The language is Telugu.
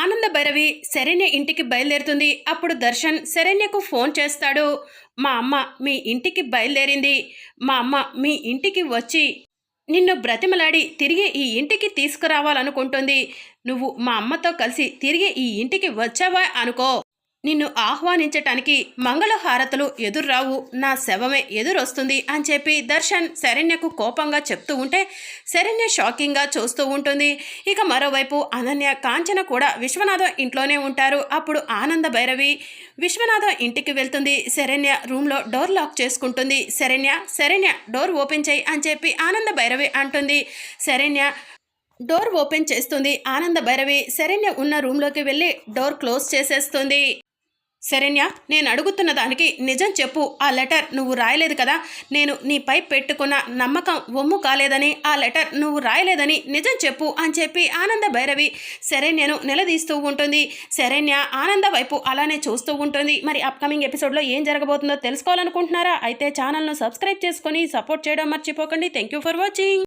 ఆనంద భైరవి శరణ్య ఇంటికి బయలుదేరుతుంది. అప్పుడు దర్శన్ శరణ్యకు ఫోన్ చేస్తాడు. మా అమ్మ మీ ఇంటికి బయలుదేరింది. మా అమ్మ మీ ఇంటికి వచ్చి నిన్ను బ్రతిమలాడి తిరిగి ఈ ఇంటికి తీసుకురావాలనుకుంటుంది. నువ్వు మా అమ్మతో కలిసి తిరిగి ఈ ఇంటికి వచ్చావా అనుకో. నిన్ను ఆహ్వానించటానికి మంగళహారతులు ఎదుర్రావు నా శవమే ఎదురొస్తుంది అని చెప్పి దర్శన్ శరణ్యకు కోపంగా చెప్తూ ఉంటే శరణ్య షాకింగ్గా చూస్తూ ఉంటుంది. ఇక మరోవైపు అనన్య కాంచన కూడా విశ్వనాథం ఇంట్లోనే ఉంటారు. అప్పుడు ఆనంద భైరవి విశ్వనాథం ఇంటికి వెళ్తుంది. శరణ్య రూమ్లో డోర్ లాక్ చేసుకుంటుంది. శరణ్య శరణ్య డోర్ ఓపెన్ చేయి అని చెప్పి ఆనంద భైరవి అంటుంది. శరణ్య డోర్ ఓపెన్ చేస్తుంది. ఆనంద భైరవి శరణ్య ఉన్న రూమ్లోకి వెళ్ళి డోర్ క్లోజ్ చేసేస్తుంది. శరణ్య నేను అడుగుతున్న దానికి నిజం చెప్పు. ఆ లెటర్ నువ్వు రాయలేదు కదా? నేను నీపై పెట్టుకున్న నమ్మకం ఒమ్ము కాలేదని ఆ లెటర్ నువ్వు రాయలేదని నిజం చెప్పు అని చెప్పి ఆనంద భైరవి శరణ్యను నిలదీస్తూ ఉంటుంది. శరణ్య ఆనంద వైపు అలానే చూస్తూ ఉంటుంది. మరి అప్కమింగ్ ఎపిసోడ్లో ఏం జరగబోతుందో తెలుసుకోవాలనుకుంటున్నారా? అయితే ఛానల్ను సబ్స్క్రైబ్ చేసుకొని సపోర్ట్ చేయడం మర్చిపోకండి. Thank you for watching